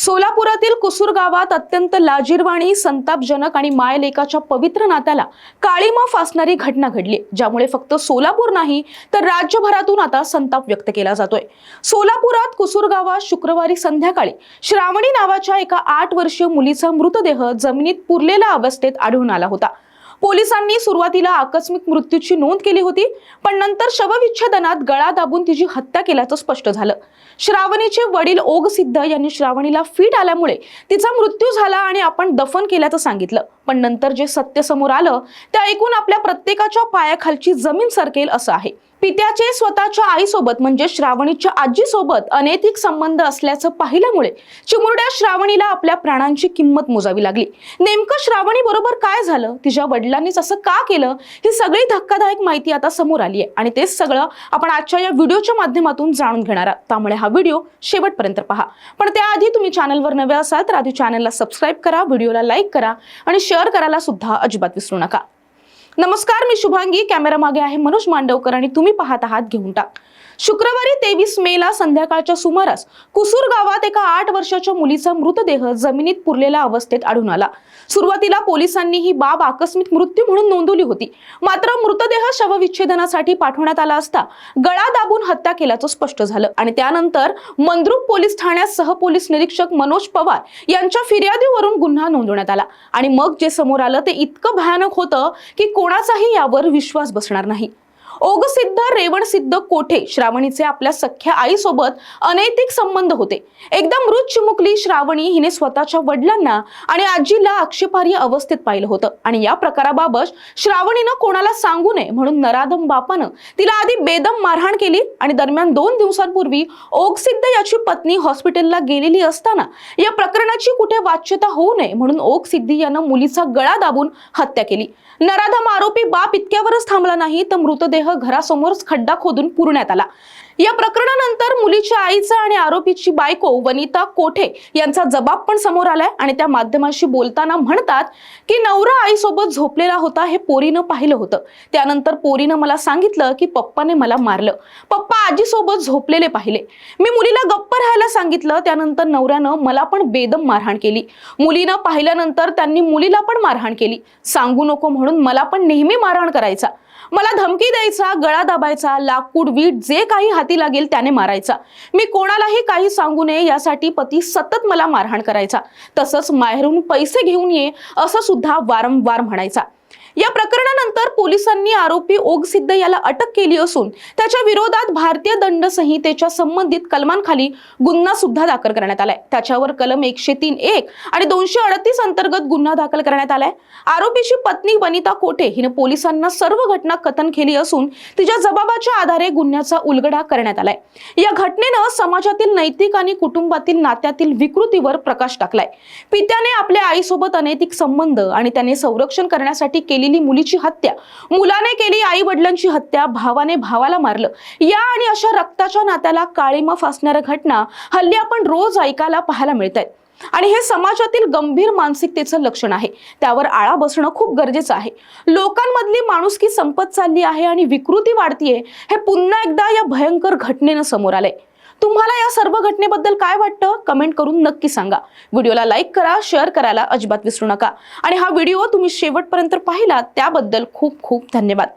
सोलापुरातील कुसूर गावात अत्यंत लाजीरवाणी संतापजनक आणि मायलेकाच्या पवित्र नात्याला काळीमा फासणारी घटना घडली ज्यामुळे फक्त सोलापूर नाही तर राज्यभरातून आता संताप व्यक्त केला जातोय. सोलापुरात कुसूर गावात शुक्रवारी संध्याकाळी श्रावणी नावाच्या एका आठ वर्षीय मुलीचा मृतदेह जमिनीत पुरलेल्या अवस्थेत आढळून आला होता. पोलिसांनी सुरुवातीला आकस्मिक मृत्यूची नोंद केली होती पण नंतर शवविच्छेदनात गळा दाबून तिची हत्या केल्याचं स्पष्ट झालं. श्रावणीचे वडील ओग सिद्ध यांनी श्रावणीला फिट आल्यामुळे तिचा मृत्यू झाला आणि आपण दफन केल्याचं सांगितलं. पण नंतर जे सत्य समोर आलं ते ऐकून आपल्या प्रत्येकाच्या पायाखालची जमीन सरकेल असं आहे. पित्याचे स्वतःच्या आईसोबत म्हणजे श्रावणीच्या आजीसोबत अनैतिक संबंध असल्याचं पाहिल्यामुळे चिमुरड्या श्रावणीला आपल्या प्राणांची किंमत मोजावी लागली. नेमकं श्रावणी बरोबर काय झालं? तिच्या वडिलांनीच असं का केलं? ही सगळी धक्कादायक माहिती आता समोर आली आहे आणि तेच सगळं आपण आजच्या या व्हिडिओच्या माध्यमातून जाणून घेणार आहात. त्यामुळे हा व्हिडिओ शेवटपर्यंत पहा. पण त्याआधी तुम्ही चॅनलवर नवे असाल तर आधी चॅनलला सबस्क्राईब करा व्हिडिओला लाईक करा आणि शेअर करायला सुद्धा अजिबात विसरू नका. नमस्कार मी शुभांगी. कॅमेरा मागे आहे मनोज मांडवकर आणि तुम्ही पाहत आहात घेऊन टाक. शुक्रवारी तेवीस मेला संध्याकाळच्या सुमारास कुसूर गावात एका आठ वर्षाच्या मुलीचा मृतदेह जमिनीत पुरलेल्या अवस्थेत आढळून आला. सुरुवातीला पोलिसांनी ही बाब आकस्मिक मृत्यू म्हणून नोंदवली होती. मात्र मृतदेह शवविच्छेदनासाठी पाठवण्यात आला असता गळा दाबून हत्या केल्याचं स्पष्ट झालं आणि त्यानंतर मंद्रुप पोलीस ठाण्यात सहपोलीस निरीक्षक मनोज पवार यांच्या फिर्यादीवरून गुन्हा नोंदवण्यात आला. आणि मग जे समोर आलं ते इतकं भयानक होतं की कोणाचाही यावर विश्वास बसणार नाही. ओगसिद्ध रेवणसिद्ध कोठे? श्रावणीचे आपल्या सख्या आईसोबत अनैतिक संबंध होते. एकदा मृत चिमुकली श्रावणी हिने स्वतःच्या वडिलांना आणि आजीला आक्षेपार्ह अवस्थेत पाहिलं होतं. आणि या प्रकाराबाबत श्रावणीनं कोणाला सांगू नये म्हणून नराधम बापानं तिला आधी बेदम मारहाण केली आणि दरम्यान दोन दिवसांपूर्वी ओगसिद्ध याची पत्नी हॉस्पिटलला गेलेली असताना या प्रकरणाची कुठे वाच्यता होऊ नये म्हणून ओक सिद्धी यानं मुलीचा गळा दाबून हत्या केली. नराधम आरोपी बाप इतक्यावरच थांबला नाही तर मृतदेह घरासमोरच खड्डा खोदून पुरण्यात आला. या प्रकरणानंतर मुलीच्या आईचा आणि आरोपीची बायको वनिता कोठे यांचा जबाब पण समोर आलाय आणि त्या माध्यमाशी बोलताना म्हणतात की नवरा आईसोबत झोपलेला होता हे पोरीनं पाहिलं होतं. त्यानंतर पोरीनं मला सांगितलं की पप्पाने मला मारलं. पप्पा आजीसोबत झोपलेले पाहिले. मी मुलीला गप्प राहायला सांगितलं त्यानंतर नवऱ्यानं मला पण बेदम मारहाण केली. मुलीनं पाहिल्यानंतर त्यांनी मुलीला पण मारहाण केली. सांगू नको म्हणून मला पण नेहमी मारहाण करायचा. मला धमकी द्यायचा गळा दाबायचा लाकूड वीट जे काही हाती लागेल त्याने मारायचा. मी कोणालाही काही सांगू नये यासाठी पती सतत मला मारहाण करायचा. तसंच माहेरून पैसे घेऊन ये असं सुद्धा वारंवार म्हणायचा. या प्रकरणानंतर पोलिसांनी आरोपी ओग सिद्ध याला अटक केली असून त्याच्या विरोधात भारतीय दंड संहितेच्या संबंधित कलमांखाली गुन्हा सुद्धा दाखल करण्यात आलाय. त्याच्यावर कलम एकशे तीन एक आणि दोनशे अडतीस अंतर्गत गुन्हा दाखल करण्यात आलाय. आरोपीची पत्नी वनिता कोठे हिने पोलिसांना सर्व घटना कथन केली असून तिच्या जबाबाच्या आधारे गुन्ह्याचा उलगडा करण्यात आलाय. या घटनेनं समाजातील नैतिक आणि कुटुंबातील नात्यातील विकृतीवर प्रकाश टाकलाय. पित्याने आपल्या आईसोबत अनैतिक संबंध आणि त्याने संरक्षण करण्यासाठी केलेली मुलीची हत्या. मुलाने केली आई वडिलांची हत्या भावाने भावाला मारलं. या आणि अशा रक्ताच्या नात्याला काळीमा फासणाऱ्या घटना हल्ली आपण रोज ऐकायला पाहायला मिळत आहेत आणि हे समाजातील गंभीर मानसिकतेचं लक्षण आहे. त्यावर आळा बसणं खूप गरजेचं आहे. लोकांमधली माणुसकी संपत चालली आहे आणि विकृती वाढतीये हे पुन्हा एकदा या भयंकर घटनेनं समोर आलंय. तुम्हाला या सर्व घटनेबद्दल काय वाटतं? कमेंट करून नक्की सांगा. व्हिडिओला लाईक करा शेअर करायला अजिबात विसरू नका. आणि हा व्हिडिओ तुम्ही शेवटपर्यंत पाहिला त्याबद्दल खूप खूप धन्यवाद.